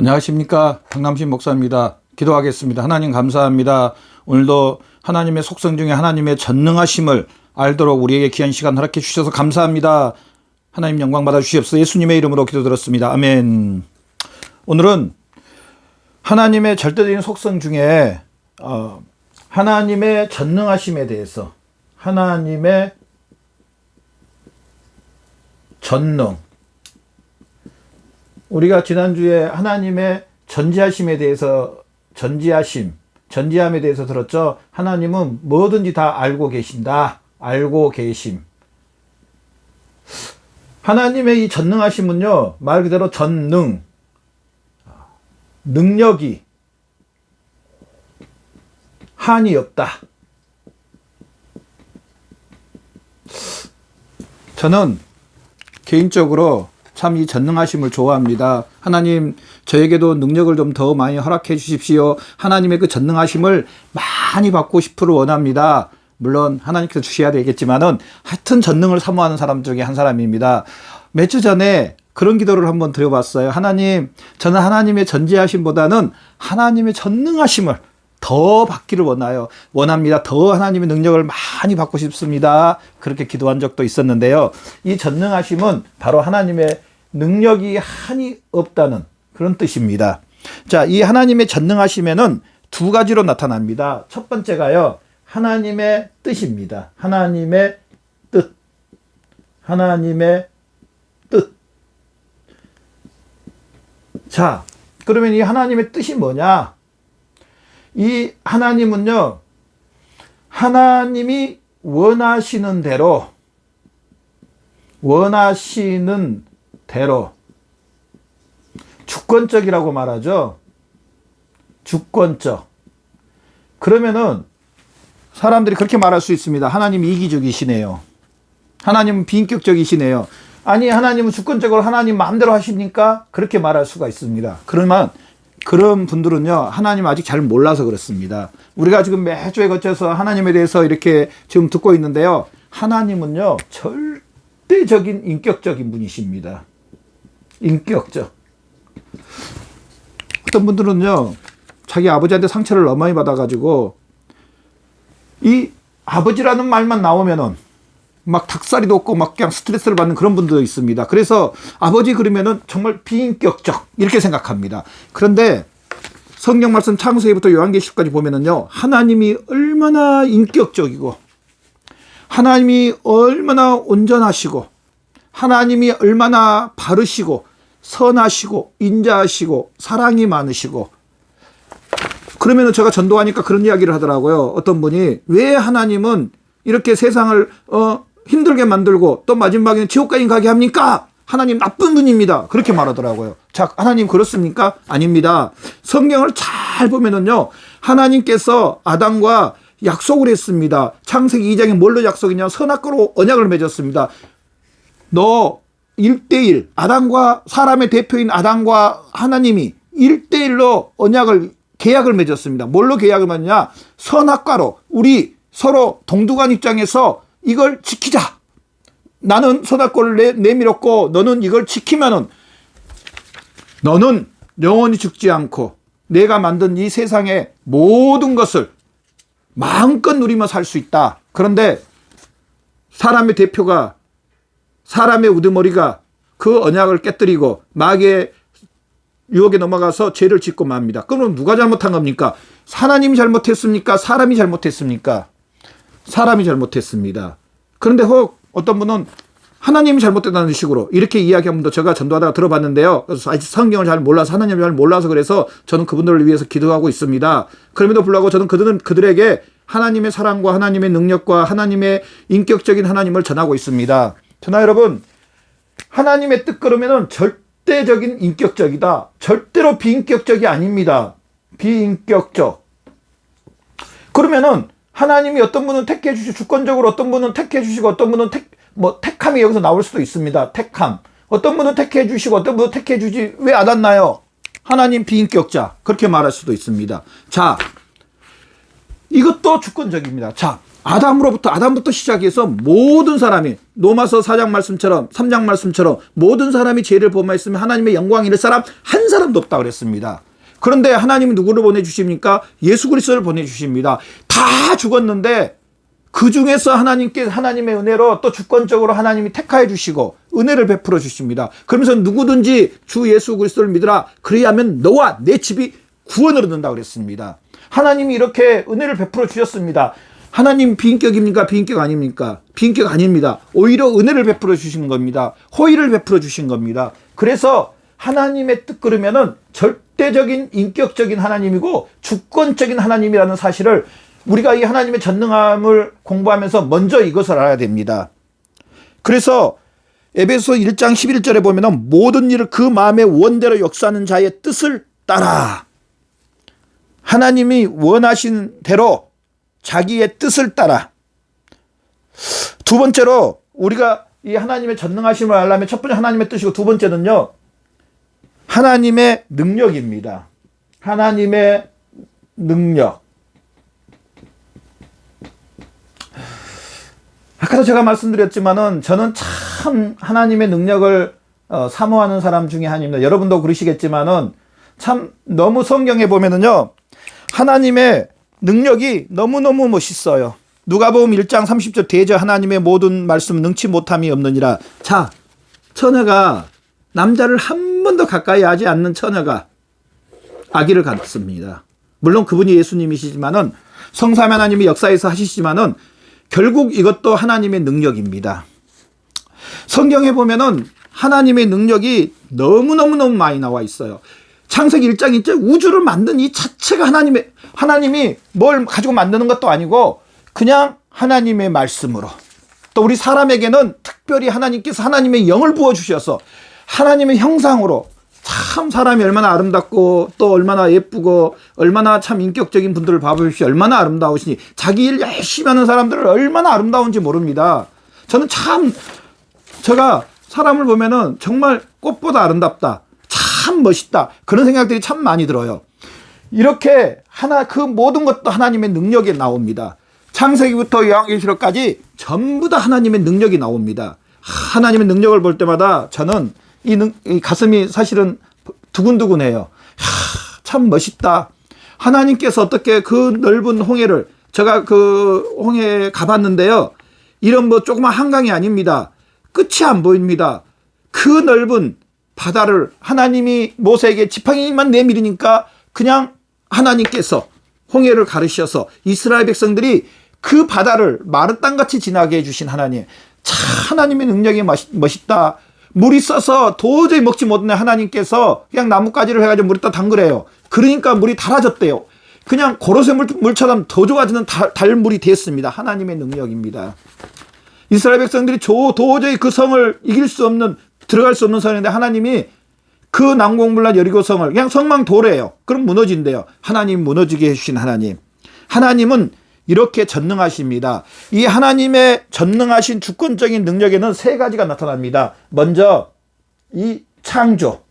안녕하십니까. 강남신 목사입니다. 기도하겠습니다. 하나님 감사합니다. 오늘도 하나님의 속성 중에 하나님의 전능하심을 알도록 우리에게 귀한 시간 허락해 주셔서 감사합니다. 하나님 영광 받아 주시옵소서 예수님의 이름으로 기도드렸습니다. 아멘. 오늘은 하나님의 절대적인 속성 중에 어, 하나님의 전능하심에 대해서 하나님의 전능 우리가 지난주에 하나님의 전지하심에 대해서 전지하심, 전지함에 대해서 들었죠. 하나님은 뭐든지 다 알고 계신다. 알고 계심. 하나님의 이 전능하심은요, 말 그대로 전능, 능력이 한이 없다. 저는 개인적으로 참 이 전능하심을 좋아합니다. 하나님, 저에게도 능력을 좀 더 많이 허락해 주십시오. 하나님의 그 전능하심을 많이 받고 싶으를 원합니다. 물론 하나님께서 주셔야 되겠지만은 하여튼 전능을 사모하는 사람 중에 한 사람입니다. 몇 주 전에 그런 기도를 한번 드려봤어요. 하나님, 저는 하나님의 전지하심보다는 하나님의 전능하심을 더 받기를 원하요. 원합니다. 더 하나님의 능력을 많이 받고 싶습니다. 그렇게 기도한 적도 있었는데요. 이 전능하심은 바로 하나님의 능력이 한이 없다는 그런 뜻입니다. 자, 이 하나님의 전능하심에는 두 가지로 나타납니다. 첫 번째가요. 하나님의 뜻입니다. 하나님의 뜻. 하나님의 뜻. 자, 그러면 이 하나님의 뜻이 뭐냐? 이 하나님은요, 하나님이 원하시는 대로, 원하시는 대로, 주권적이라고 말하죠. 주권적. 그러면은 사람들이 그렇게 말할 수 있습니다. 하나님 이기적이시네요. 하나님은 비인격적이시네요. 아니, 하나님은 주권적으로 하나님 마음대로 하십니까? 그렇게 말할 수가 있습니다. 그러면 그런 분들은요, 하나님 아직 잘 몰라서 그렇습니다. 우리가 지금 매주에 거쳐서 하나님에 대해서 이렇게 지금 듣고 있는데요. 하나님은요, 절대적인 인격적인 분이십니다. 인격적. 어떤 분들은요, 자기 아버지한테 상처를 너무 많이 받아가지고, 이 아버지라는 말만 나오면은, 막 닭살이 돋고 막 그냥 스트레스를 받는 그런 분도 있습니다. 그래서 아버지 그러면은 정말 비인격적 이렇게 생각합니다. 그런데 성경 말씀 창세기부터 요한계시까지 보면은요. 하나님이 얼마나 인격적이고 하나님이 얼마나 온전하시고 하나님이 얼마나 바르시고 선하시고 인자하시고 사랑이 많으시고 그러면은 제가 전도하니까 그런 이야기를 하더라고요. 어떤 분이 왜 하나님은 이렇게 세상을 어 힘들게 만들고 또 마지막에는 지옥까지 가게 합니까? 하나님 나쁜 분입니다. 그렇게 말하더라고요. 자, 하나님 그렇습니까? 아닙니다. 성경을 잘 보면은요, 하나님께서 아담과 약속을 했습니다. 창세기 2장에 뭘로 약속이냐? 선악과로 언약을 맺었습니다. 너 1대1, 아담과 사람의 대표인 아담과 하나님이 1대1로 언약을, 계약을 맺었습니다. 뭘로 계약을 맺냐? 선악과로 우리 서로 동두간 입장에서 이걸 지키자. 나는 선악과를 내, 내밀었고 너는 이걸 지키면은 너는 영원히 죽지 않고 내가 만든 이 세상의 모든 것을 마음껏 누리며 살 수 있다. 그런데 사람의 대표가 사람의 우두머리가 그 언약을 깨뜨리고 마귀의 유혹에 넘어가서 죄를 짓고 맙니다. 그럼 누가 잘못한 겁니까? 하나님이 잘못했습니까? 사람이 잘못했습니까? 사람이 잘못했습니다. 그런데 혹 어떤 분은 하나님이 잘못됐다는 식으로 이렇게 이야기한 분도 제가 전도하다가 들어봤는데요. 그래서 아직 성경을 잘 몰라서 하나님을 잘 몰라서 그래서 저는 그분들을 위해서 기도하고 있습니다. 그럼에도 불구하고 저는 그들은 그들에게 하나님의 사랑과 하나님의 능력과 하나님의 인격적인 하나님을 전하고 있습니다. 전하 여러분, 하나님의 뜻 그러면은 절대적인 인격적이다. 절대로 비인격적이 아닙니다. 비인격적. 그러면은 하나님이 어떤 분은 택해 주시고 주권적으로 어떤 분은 택해 주시고 어떤 분은 택 뭐 택함이 여기서 나올 수도 있습니다. 택함. 어떤 분은 택해 주시고 어떤 분은 택해 주지 왜 안 왔나요? 하나님 비인격자 그렇게 말할 수도 있습니다. 자, 이것도 주권적입니다. 자, 아담으로부터 아담부터 시작해서 모든 사람이 로마서 4장 말씀처럼 3장 말씀처럼 모든 사람이 죄를 범하였으면 하나님의 영광 잃을 사람 한 사람도 없다 그랬습니다. 그런데 하나님이 누구를 보내 주십니까? 예수 그리스도를 보내 주십니다. 다 죽었는데 그 중에서 하나님께 하나님의 은혜로 또 주권적으로 하나님이 택하여 주시고 은혜를 베풀어 주십니다. 그러면서 누구든지 주 예수 그리스도를 믿으라 그리하면 너와 내 집이 구원을 얻는다 그랬습니다. 하나님이 이렇게 은혜를 베풀어 주셨습니다. 하나님 비인격입니까? 비인격 아닙니까? 비인격 아닙니다. 오히려 은혜를 베풀어 주신 겁니다. 호의를 베풀어 주신 겁니다. 그래서 하나님의 뜻 그러면은 절대적인 인격적인 하나님이고 주권적인 하나님이라는 사실을 우리가 이 하나님의 전능함을 공부하면서 먼저 이것을 알아야 됩니다. 그래서 에베소 1장 11절에 보면은 모든 일을 그 마음의 원대로 역사하는 자의 뜻을 따라 하나님이 원하신 대로 자기의 뜻을 따라 두 번째로 우리가 이 하나님의 전능하심을 알려면 첫 번째 하나님의 뜻이고 두 번째는요 하나님의 능력입니다. 하나님의 능력. 아까도 제가 말씀드렸지만은 저는 참 하나님의 능력을 어, 사모하는 사람 중에 하나입니다. 여러분도 그러시겠지만은 참 너무 성경에 보면은요 하나님의 능력이 너무너무 멋있어요. 누가복음 1장 30절 대저 하나님의 모든 말씀 능치 못함이 없느니라. 자, 처녀가 남자를 한 번도 가까이 하지 않는 처녀가 아기를 갖습니다. 물론 그분이 예수님이시지만은 성삼 하나님이 역사에서 하시지만은 결국 이것도 하나님의 능력입니다. 성경에 보면은 하나님의 능력이 너무너무너무 많이 나와 있어요. 창세기 1장 1절 우주를 만든 이 자체가 하나님의 하나님이 뭘 가지고 만드는 것도 아니고 그냥 하나님의 말씀으로 또 우리 사람에게는 특별히 하나님께서 하나님의 영을 부어 주셔서 하나님의 형상으로 참 사람이 얼마나 아름답고 또 얼마나 예쁘고 얼마나 참 인격적인 분들을 봐보십시오. 얼마나 아름다우시니 자기 일 열심히 하는 사람들을 얼마나 아름다운지 모릅니다. 저는 참 제가 사람을 보면은 정말 꽃보다 아름답다. 참 멋있다. 그런 생각들이 참 많이 들어요. 이렇게 하나 그 모든 것도 하나님의 능력에 나옵니다. 창세기부터 요한계시록까지 전부 다 하나님의 능력이 나옵니다. 하나님의 능력을 볼 때마다 저는 이, 능, 이 가슴이 사실은 두근두근해요. 하, 참 멋있다. 하나님께서 어떻게 그 넓은 홍해를 제가 그 홍해에 가봤는데요. 이런 뭐 조그만 한강이 아닙니다. 끝이 안 보입니다. 그 넓은 바다를 하나님이 모세에게 지팡이만 내밀으니까 그냥 하나님께서 홍해를 가르셔서 이스라엘 백성들이 그 바다를 마른 땅같이 지나게 해주신 하나님. 참 하나님의 능력이 멋있, 다 물이 써서 도저히 먹지 못하는 하나님께서 그냥 나뭇가지를 해가지고 물에다 담그래요. 그러니까 물이 달아졌대요. 그냥 고로쇠 물, 처럼더 좋아지는 달, 달물이 됐습니다. 하나님의 능력입니다. 이스라엘 백성들이 조, 도저히 그 성을 이길 수 없는 들어갈 수 없는 성인데 하나님이 그 난공불란 여리고성을 그냥 성망 도래요. 그럼 무너진대요. 하나님 무너지게 해주신 하나님. 하나님은 이렇게 전능하십니다. 이 하나님의 전능하신 주권적인 능력에는 세 가지가 나타납니다. 먼저 이 창조.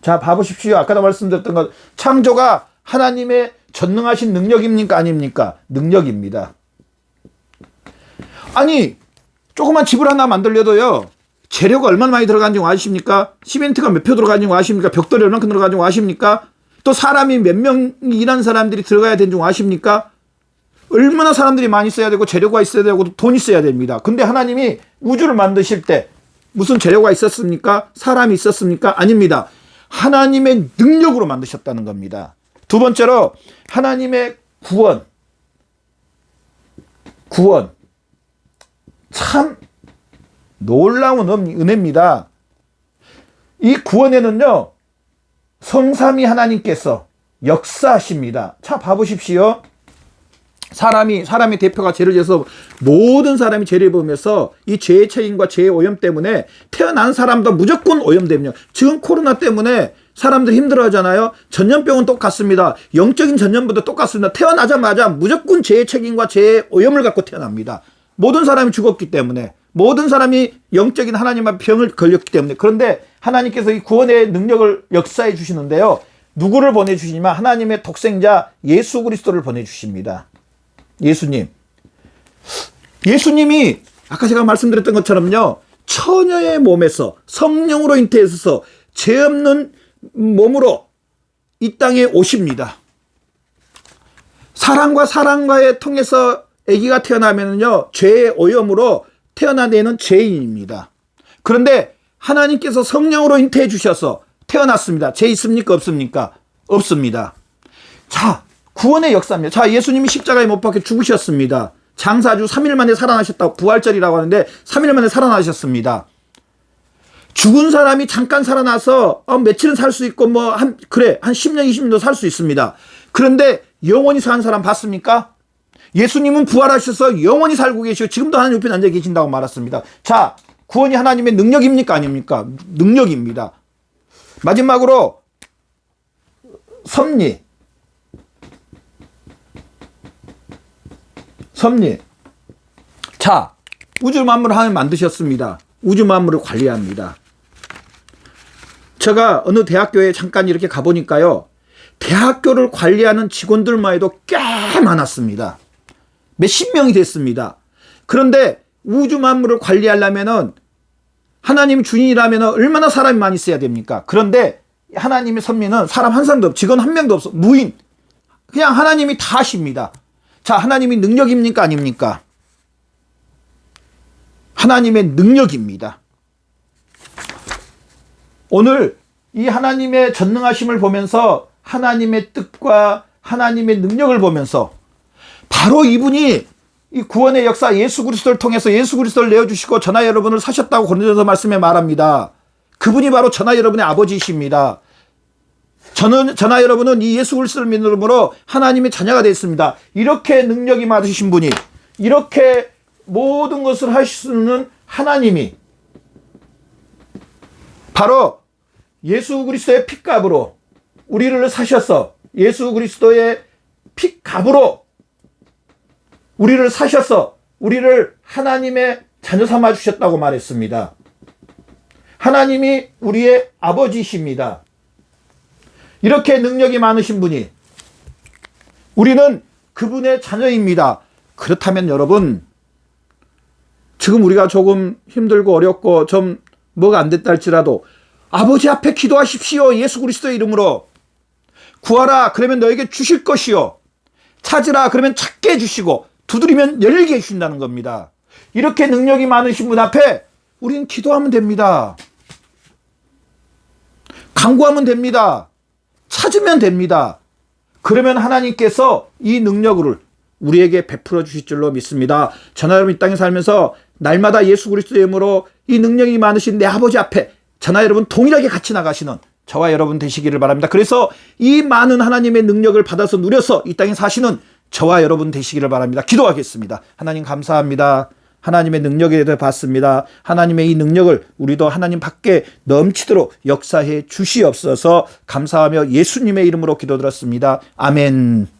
자, 봐보십시오. 아까도 말씀드렸던 것. 창조가 하나님의 전능하신 능력입니까? 아닙니까? 능력입니다. 아니, 조그만 집을 하나 만들려도요. 재료가 얼마나 많이 들어가는지 아십니까? 시멘트가 몇 표 들어가는지 아십니까? 벽돌이 얼마큼 들어가는지 아십니까? 또 사람이 몇명 일하는 사람들이 들어가야 되는지 아십니까? 얼마나 사람들이 많이 써야 되고 재료가 있어야 되고 돈이 있어야 됩니다. 근데 하나님이 우주를 만드실 때 무슨 재료가 있었습니까? 사람이 있었습니까? 아닙니다. 하나님의 능력으로 만드셨다는 겁니다. 두 번째로 하나님의 구원. 구원. 참 놀라운 은혜입니다. 이 구원에는요, 성삼이 하나님께서 역사하십니다. 자, 봐보십시오. 사람이 사람의 대표가 죄를 지어서 모든 사람이 죄를 보면서 이 죄의 책임과 죄의 오염 때문에 태어난 사람도 무조건 오염됩니다. 지금 코로나 때문에 사람들 힘들어 하잖아요. 전염병은 똑같습니다. 영적인 전염부터 똑같습니다. 태어나자마자 무조건 죄의 책임과 죄의 오염을 갖고 태어납니다. 모든 사람이 죽었기 때문에 모든 사람이 영적인 하나님 앞 병을 걸렸기 때문에 그런데 하나님께서 이 구원의 능력을 역사해 주시는데요. 누구를 보내 주시냐면 하나님의 독생자 예수 그리스도를 보내 주십니다. 예수님. 예수님이 아까 제가 말씀드렸던 것처럼요. 처녀의 몸에서 성령으로 잉태해서 죄 없는 몸으로 이 땅에 오십니다. 사랑과 사랑과의 통해서 아기가 태어나면요 죄의 오염으로 태어나는 죄인입니다. 그런데 하나님께서 성령으로 잉태해 주셔서 태어났습니다. 죄 있습니까 없습니까? 없습니다. 자 구원의 역사입니다. 자 예수님이 십자가에 못 박혀 죽으셨습니다. 장사주 3일 만에 살아나셨다고 부활절이라고 하는데 3일 만에 살아나셨습니다. 죽은 사람이 잠깐 살아나서 어, 며칠은 살 수 있고 뭐 한 그래 한 10년 20년도 살 수 있습니다. 그런데 영원히 사는 사람 봤습니까? 예수님은 부활하셔서 영원히 살고 계시고 지금도 하나님 옆에 앉아 계신다고 말했습니다. 자 구원이 하나님의 능력입니까 아닙니까? 능력입니다. 마지막으로 섭리 섭리 자 우주 만물을 하나님 만드셨습니다. 우주 만물을 관리합니다. 제가 어느 대학교에 잠깐 이렇게 가보니까요. 대학교를 관리하는 직원들만 해도 꽤 많았습니다. 몇십 명이 됐습니다. 그런데 우주 만물을 관리하려면은 하나님 주인이라면 얼마나 사람이 많이 있어야 됩니까? 그런데 하나님의 선민은 사람 한 사람도 없, 직원 한 명도 없어. 무인. 그냥 하나님이 다 하십니다. 자, 하나님이 능력입니까? 아닙니까? 하나님의 능력입니다. 오늘 이 하나님의 전능하심을 보면서 하나님의 뜻과 하나님의 능력을 보면서 바로 이분이 이 구원의 역사 예수 그리스도를 통해서 예수 그리스도를 내어주시고 전하 여러분을 사셨다고 고린도서 말씀에 말합니다. 그분이 바로 전하 여러분의 아버지이십니다. 저는 전하 여러분은 이 예수 그리스도를 믿음으로 하나님의 자녀가 됐습니다. 이렇게 능력이 많으신 분이 이렇게 모든 것을 하실 수 있는 하나님이 바로 예수 그리스도의 핏값으로 우리를 사셔서 예수 그리스도의 핏값으로 우리를 사셔서 우리를 하나님의 자녀 삼아 주셨다고 말했습니다. 하나님이 우리의 아버지십니다. 이렇게 능력이 많으신 분이 우리는 그분의 자녀입니다. 그렇다면 여러분 지금 우리가 조금 힘들고 어렵고 좀 뭐가 안 됐다 할지라도 아버지 앞에 기도하십시오. 예수 그리스도의 이름으로 구하라 그러면 너에게 주실 것이요 찾으라 그러면 찾게 해주시고 두드리면 열리게 해주신다는 겁니다. 이렇게 능력이 많으신 분 앞에 우리는 기도하면 됩니다. 강구하면 됩니다. 찾으면 됩니다. 그러면 하나님께서 이 능력을 우리에게 베풀어 주실 줄로 믿습니다. 전하 여러분 이 땅에 살면서 날마다 예수 그리스도의 이름으로 이 능력이 많으신 내 아버지 앞에 전하 여러분 동일하게 같이 나가시는 저와 여러분 되시기를 바랍니다. 그래서 이 많은 하나님의 능력을 받아서 누려서 이 땅에 사시는 저와 여러분 되시기를 바랍니다. 기도하겠습니다. 하나님 감사합니다. 하나님의 능력에 대해 봤습니다. 하나님의 이 능력을 우리도 하나님 밖에 넘치도록 역사해 주시옵소서 감사하며 예수님의 이름으로 기도드렸습니다. 아멘.